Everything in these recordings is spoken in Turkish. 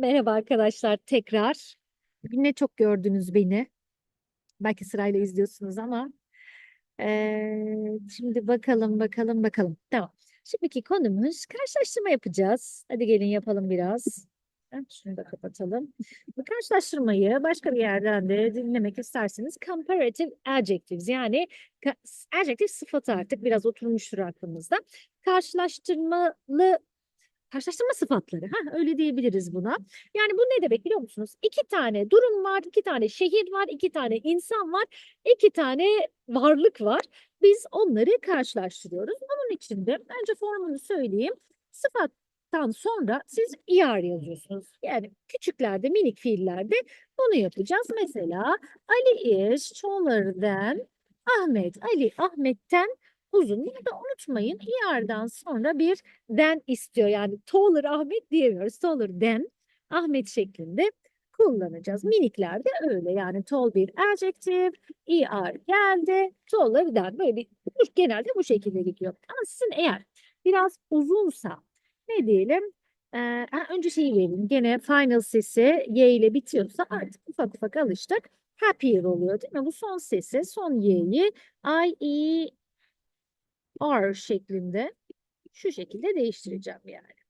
Merhaba arkadaşlar tekrar. Bugün ne çok gördünüz beni. Belki sırayla izliyorsunuz ama eee, şimdi bakalım bakalım bakalım. Tamam. Şimdiki konumuz karşılaştırma yapacağız. Hadi gelin yapalım biraz. Şunu da kapatalım. Bu karşılaştırmayı başka bir yerden de dinlemek isterseniz comparative adjectives yani adjective sıfatı artık biraz oturmuştur aklımızda. Karşılaştırmalı Karşılaştırma sıfatları. Ha, öyle diyebiliriz buna. Yani bu ne demek biliyor musunuz? İki tane durum var, iki tane şehir var, iki tane insan var, iki tane varlık var. Biz onları karşılaştırıyoruz. Bunun için de önce formunu söyleyeyim. Sıfattan sonra siz er yazıyorsunuz. Yani küçüklerde, minik fiillerde bunu yapacağız. Mesela Ali is taller Ahmet. Ali Ahmet'ten uzun. Bunu da unutmayın. ER'dan sonra bir than istiyor. Yani taller Ahmet diyemiyoruz. Taller than Ahmet şeklinde kullanacağız. Miniklerde öyle yani tall bir adjective, er geldi, taller than böyle bir genelde bu şekilde gidiyor. Ama sizin eğer biraz uzunsa ne diyelim? Ee, önce şeyi verelim. Gene final sesi y ile bitiyorsa artık ufak ufak alıştık. Happier oluyor değil mi? Bu son sesi, son y'yi I, E, R şeklinde şu şekilde değiştireceğim yani.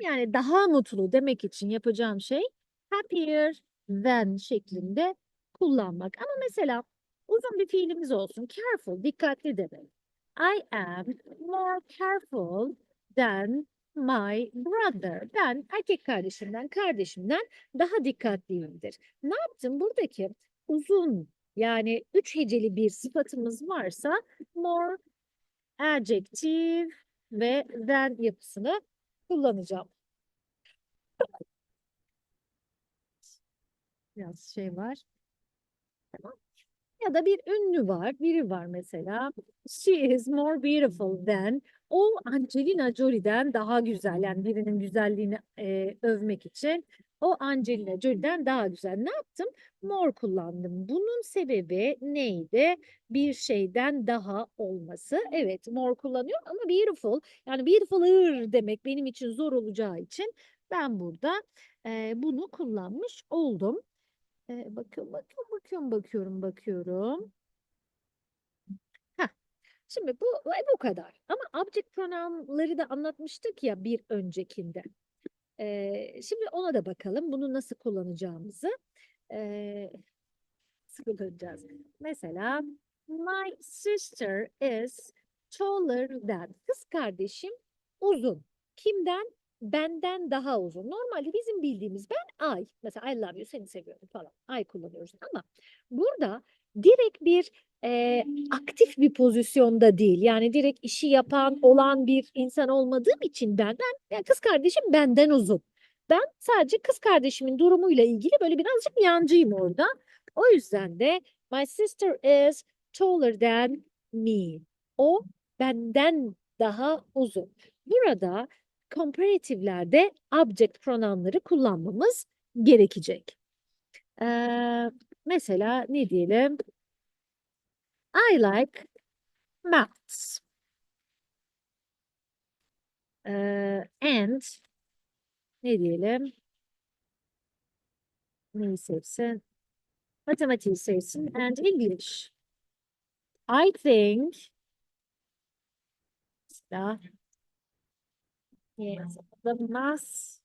Yani daha mutlu demek için yapacağım şey happier than şeklinde kullanmak. Ama mesela uzun bir fiilimiz olsun. Careful, dikkatli demek. I am more careful than my brother. Ben erkek kardeşimden, kardeşimden daha dikkatliyimdir. Ne yaptım? Buradaki uzun yani üç heceli bir sıfatımız varsa more adjective ve than yapısını kullanacağım. Biraz şey var. Tamam. Ya da bir ünlü var, biri var mesela. She is more beautiful than. O Angelina Jolie'den daha güzel. Yani birinin güzelliğini e, övmek için. O Angelina Jolie'den daha güzel. Ne yaptım? More kullandım. Bunun sebebi neydi? Bir şeyden daha olması. Evet, more kullanıyor ama beautiful. Yani beautiful demek benim için zor olacağı için ben burada e, bunu kullanmış oldum. E, bakıyorum, bakıyorum, bakıyorum, bakıyorum, bakıyorum. Şimdi bu bu kadar. Ama object pronounları da anlatmıştık ya bir öncekinde. E, şimdi ona da bakalım. Bunu nasıl kullanacağımızı. E, kullanacağız? Mesela my sister is taller than. Kız kardeşim uzun. Kimden? Benden daha uzun. Normalde bizim bildiğimiz ben I. Mesela I love you, seni seviyorum falan. I kullanıyoruz ama burada direkt bir e, aktif bir pozisyonda değil. Yani direkt işi yapan, olan bir insan olmadığım için ben, ben yani kız kardeşim benden uzun. Ben sadece kız kardeşimin durumuyla ilgili böyle birazcık yancıyım orada. O yüzden de my sister is taller than me. O benden daha uzun. Burada comparative'lerde object pronounları kullanmamız gerekecek. Ee, mesela ne diyelim? I like maths. Ee, and ne diyelim? Neyi sevsin? Matematiği sevsin and English. I think yes, the math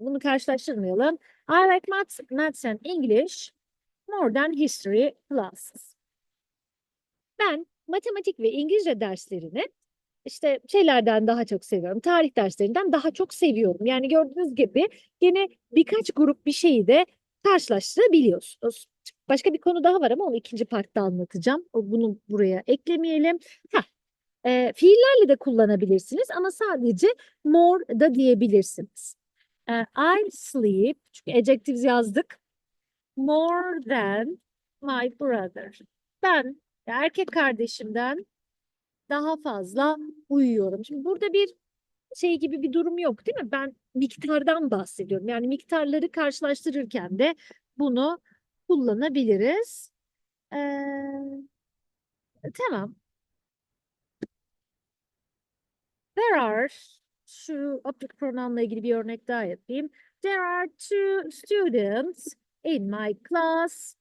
Bunu karşılaştırmayalım. I like maths, maths and English more than history classes. Ben matematik ve İngilizce derslerini işte şeylerden daha çok seviyorum. Tarih derslerinden daha çok seviyorum. Yani gördüğünüz gibi yine birkaç grup bir şeyi de karşılaştırabiliyorsunuz. Başka bir konu daha var ama onu ikinci partta anlatacağım. Bunu buraya eklemeyelim. Heh. E, fiillerle de kullanabilirsiniz ama sadece more da diyebilirsiniz. E, I sleep, çünkü adjectives yazdık. More than my brother. Ben erkek kardeşimden daha fazla uyuyorum. Şimdi burada bir şey gibi bir durum yok değil mi? Ben miktardan bahsediyorum. Yani miktarları karşılaştırırken de bunu kullanabiliriz. Ee, tamam. There are şu object pronounla ilgili bir örnek daha yapayım. There are two students in my class.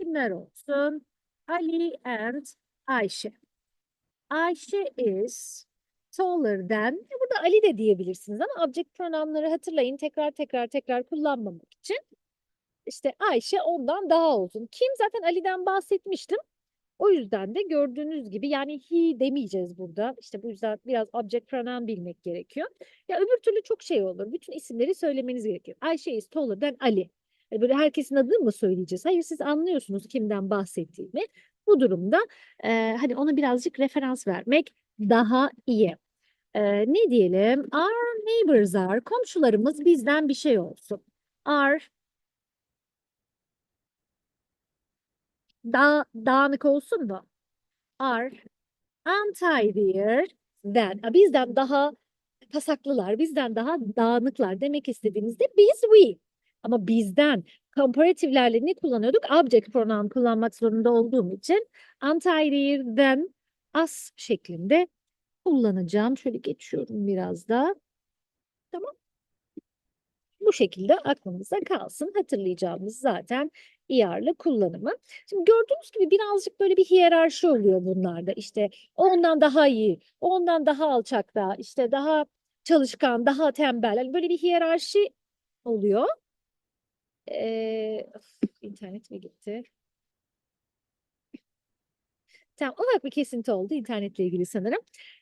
Kimler olsun? Ali and Ayşe. Ayşe is taller than. Burada Ali de diyebilirsiniz ama object pronounları hatırlayın tekrar tekrar tekrar kullanmamak için. İşte Ayşe ondan daha uzun. Kim zaten Ali'den bahsetmiştim. O yüzden de gördüğünüz gibi yani he demeyeceğiz burada. İşte bu yüzden biraz object pronoun bilmek gerekiyor. Ya öbür türlü çok şey olur. Bütün isimleri söylemeniz gerekiyor. Ayşe is taller Ali. Yani böyle herkesin adını mı söyleyeceğiz? Hayır siz anlıyorsunuz kimden bahsettiğimi. Bu durumda e, hani ona birazcık referans vermek daha iyi. E, ne diyelim? Our neighbors are. Komşularımız bizden bir şey olsun. Are da dağınık olsun mu? Are untidier than. Ha, Bizden daha pasaklılar, bizden daha dağınıklar demek istediğimizde biz we. Ama bizden comparatiflerle ne kullanıyorduk? Object pronoun kullanmak zorunda olduğum için untidier than us şeklinde kullanacağım. Şöyle geçiyorum biraz da. Tamam. Bu şekilde aklımızda kalsın. Hatırlayacağımız zaten iyarlı kullanımı. Şimdi gördüğünüz gibi birazcık böyle bir hiyerarşi oluyor bunlarda. İşte ondan daha iyi, ondan daha alçakta, işte daha çalışkan, daha tembel. Yani böyle bir hiyerarşi oluyor. Ee, of, internet mi gitti? Tamam, ufak bir kesinti oldu internetle ilgili sanırım.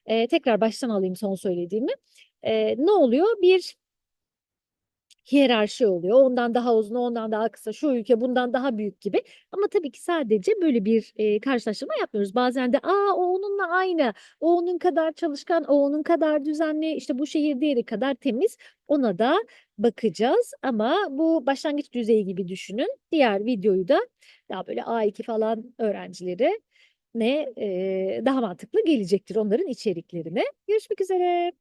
Ee, tekrar baştan alayım son söylediğimi. Ee, ne oluyor? Bir hiyerarşi oluyor. Ondan daha uzun, ondan daha kısa, şu ülke bundan daha büyük gibi. Ama tabii ki sadece böyle bir e, karşılaştırma yapmıyoruz. Bazen de aa o onunla aynı, o onun kadar çalışkan, o onun kadar düzenli, işte bu şehir diğeri kadar temiz. Ona da bakacağız. Ama bu başlangıç düzeyi gibi düşünün. Diğer videoyu da daha böyle A2 falan öğrencileri ne e, daha mantıklı gelecektir onların içeriklerine. Görüşmek üzere.